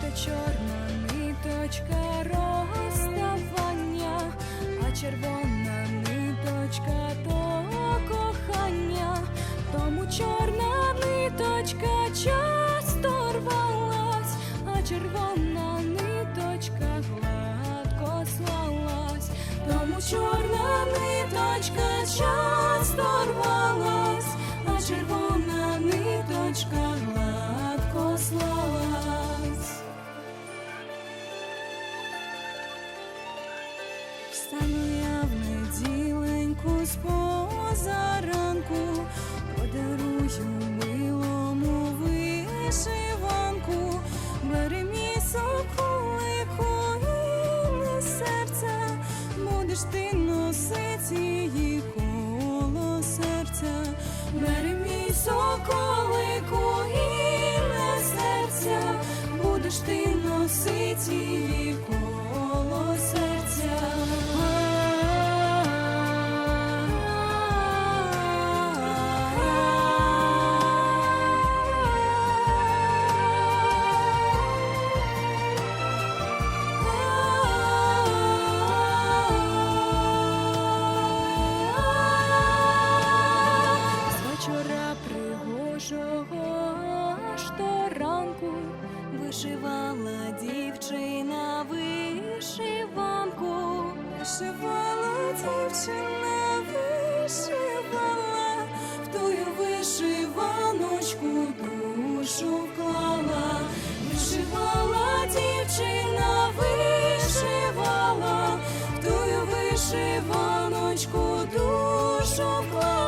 То чорна ниточка розставання, а червона ниточка то кохання, тому чорна ниточка часто рвалась, а червона ниточка гладко слалась, тому чорна ниточка часто рвалась, а червона Встану я в неділеньку з позаранку, подарую милому вишиванку, бери мій соколику і не серця, будеш ти носить її коло серця, бери мій соколику і серця, будеш ти носить її коло пригожого аж ранку вишивала дівчина вишиванку, вишивала дівчина, вишивала, в тую вишиваночку душу вклала, вишивала дівчина, вишивала, в тую вишиваночку душу вклала.